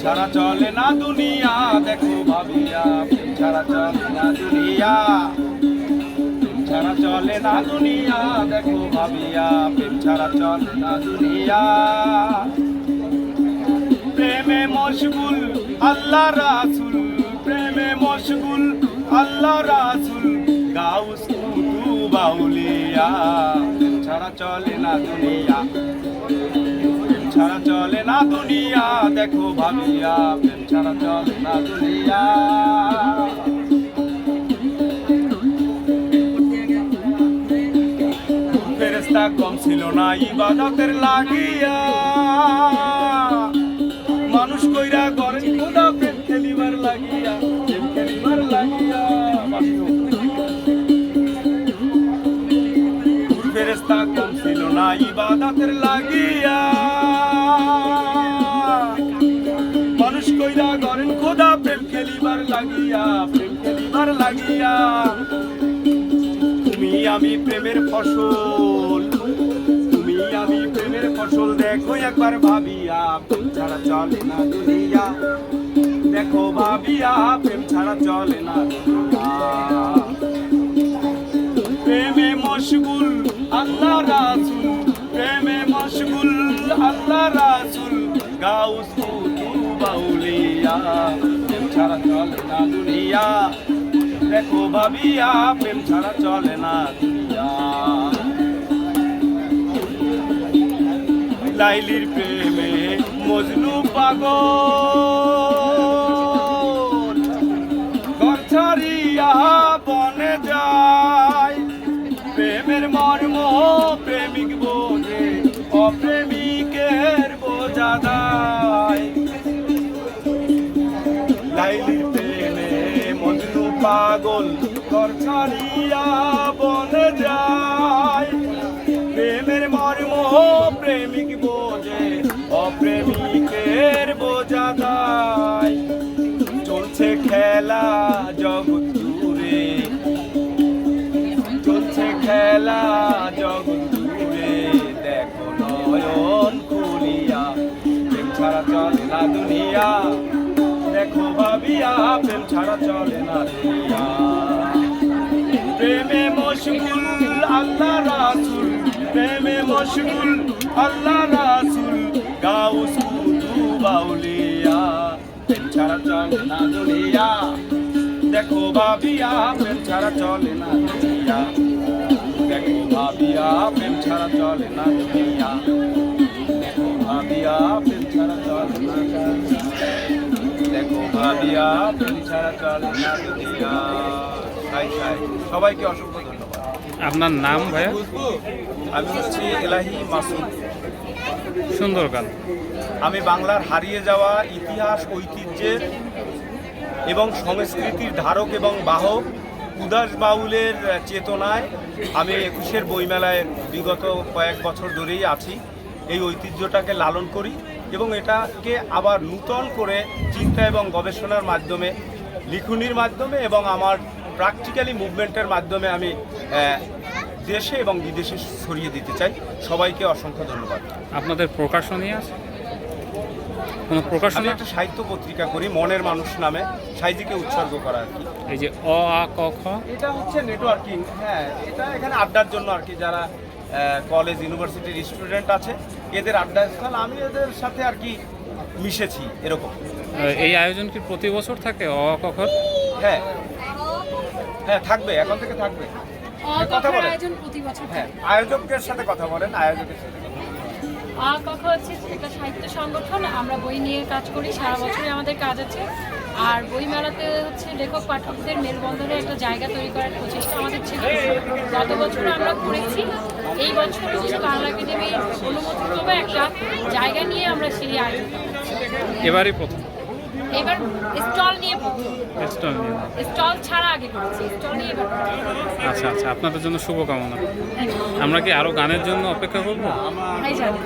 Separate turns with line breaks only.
ছাড়া চলে না দুনিয়া, দেখো ভাবিয়া ছাড়া চলে না দুনিয়া। ছাড়া চলে না দুনিয়া, দেখো ভাবিয়া, প্রেম ছাড়া চলে না দুনিয়া। প্রেমে মশগুল আল্লাহ রাসুল, প্রেমে মশগুল আল্লাহ রাসুল। গাউস বাউলিয়া ছাড়া চলে না দুনিয়া। ছাড়া দুনিয়া, দেখো ভাবিয়া, প্রেম ছাড়া চলে না দুনিয়া। ফেরেস্তা কম ছিল না, ইবাদতের লাগিয়া। মানুষ কইরা করেন খোদা প্রেম খেলিবার লাগিয়া, প্রেম খেলিবার লাগিয়া। ফেরেস্তা কম ছিল না, ইবাদতের লাগিয়া। কইরা করেন খোদা, প্রেম খেলিবার লাগিয়া, প্রেম খেলিবার লাগিয়া। তুমি আমি প্রেমের ফসল, তুমি আমি প্রেমের ফসল, দেখো একবার ভাবিয়া, প্রেম ছাড়া চলে না দুনিয়া। দেখো ভাবিয়া, প্রেম ছাড়া চলে না প্রেমে মশগুল, আল্লাহ রাসুল। প্রেমে মশগুল, আল্লাহ রাসুল। গাউস দেখো ভাবিয়া, প্রেম ছাড়া চলে না লাইলির প্রেমে মজনু পাগল। ঘর ছাড়িয়া বনে যায় প্রেমের মর্ম প্রেমিক বোঝে অপ্রেমিকের পাগল ছাড়িয়া বনে যায়। প্রেমের মর্ম প্রেমিক বোঝে, অপ্রেমিকের বোঝা দেয় চলছে খেলা জগৎ জুড়ে। চলছে খেলা জগৎ জুড়ে। দেখো নয়ন খুলিয়া ছাড়া চলে না দুনিয়া। দেখো ভাবিয়া প্রেম ছাড়া চলে না দুনিয়া প্রেমে মশগুল আল্লাহ রাসুল, প্রেমে মশগুল আল্লাহ রাসুল, গাউস কুতু বাউলিয়া। প্রেম ছাড়া চলে না দুনিয়া দেখো ভাবিয়া প্রেম ছাড়া চলে না দুনিয়া দেখো ভাবিয়া প্রেম ছাড়া চলে না দুনিয়া দেখো ভাবিয়া প্রেম ছাড়া চলে না ভাবিয়া ছাড়া চলে না দুনিয়া হাই হাই সবাইকে অসংখ্য ধন্যবাদ।
আপনার নাম ভাইয়া?
আমি হচ্ছি এলাহি মাসুদ।
সুন্দর গান।
আমি বাংলার হারিয়ে যাওয়া ইতিহাস ঐতিহ্যের এবং সংস্কৃতির ধারক এবং বাহক উদাস বাউলের চেতনায় আমি একুশের বইমেলায় বিগত কয়েক বছর ধরেই আছি। এই ঐতিহ্যটাকে লালন করি। এবং এটাকে আবার নূতন করে চিন্তা এবং গবেষণার মাধ্যমে লিখনির মাধ্যমে এবং আমার প্র্যাকটিক্যালি মুভমেন্টের মাধ্যমে আমি দেশে এবং বিদেশে ছড়িয়ে দিতে চাই। সবাইকে অসংখ্য ধন্যবাদ।
আপনাদের প্রকাশনী আছে? কোনো প্রকাশনী?
একটা সাহিত্য পত্রিকা করি মনের মানুষ নামে। সাহিত্যকে উৎসর্গ করা আর কি।
এই যে অ আ ক খ?
এটা হচ্ছে নেটওয়ার্কিং হ্যাঁ এটা এখানে আড্ডার জন্য আর কি যারা কলেজ ইউনিভার্সিটির স্টুডেন্ট আছে এদের আড্ডা স্থান আমি এদের সাথে আর কি মিশেছি এরকম।
এই আয়োজন কি প্রতি বছর থাকে অ ক খ?
হ্যাঁ। হ্যাঁ থাকবে এখন থেকে থাকবে। কথা বলেন।
আয়োজন প্রতি বছর
হ্যাঁ
থাকে।
আয়োজকদের সাথে কথা বলেন আয়োজকের সাথে।
অকখ হচ্ছে একটা সাহিত্য সংগঠন আমরা বই নিয়ে কাজ করি সারা বছরই আমাদের কাজ আছে। আর বই মেলাতে হচ্ছে লেখক পাঠকদের মেলবন্ধনের একটা জায়গা তৈরি করার প্রচেষ্টা আমাদের ছিল। গত বছর আমরা করেছি। এই বছর হচ্ছে বাংলা একাডেমির অনুমোদিত একটা জায়গা নিয়ে আমরা সেই আয়োজন
এবারে প্রথম?
এবার স্টল নিয়ে
স্টল নিয়ে।
স্টল ছাড়া আগে করেছি স্টল নিয়ে এবার
আচ্ছা আচ্ছা আপনাদের জন্য শুভকামনা। আমরা কি আরও গানের জন্য অপেক্ষা করব?
জানেন